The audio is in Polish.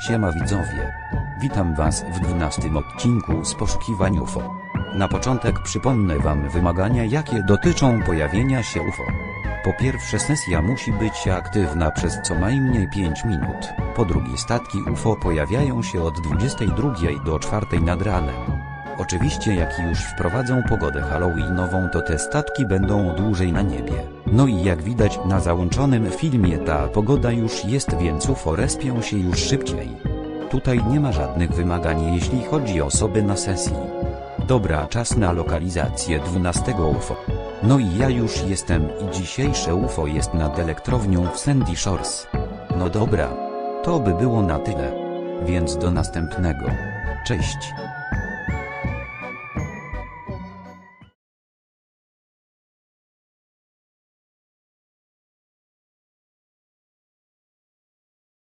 Siema widzowie. Witam was w 12 odcinku z poszukiwań UFO. Na początek przypomnę wam wymagania jakie dotyczą pojawienia się UFO. Po pierwsze sesja musi być aktywna przez co najmniej 5 minut. Po drugie statki UFO pojawiają się od 22 do 4 nad ranem. Oczywiście jak już wprowadzą pogodę halloweenową to te statki będą dłużej na niebie. No i jak widać na załączonym filmie ta pogoda już jest więc UFO respią się już szybciej. Tutaj nie ma żadnych wymagań jeśli chodzi o osoby na sesji. Dobra czas na lokalizację 12 UFO. No i ja już jestem i dzisiejsze UFO jest nad elektrownią w Sandy Shores. No dobra. To by było na tyle. Więc do następnego. Cześć.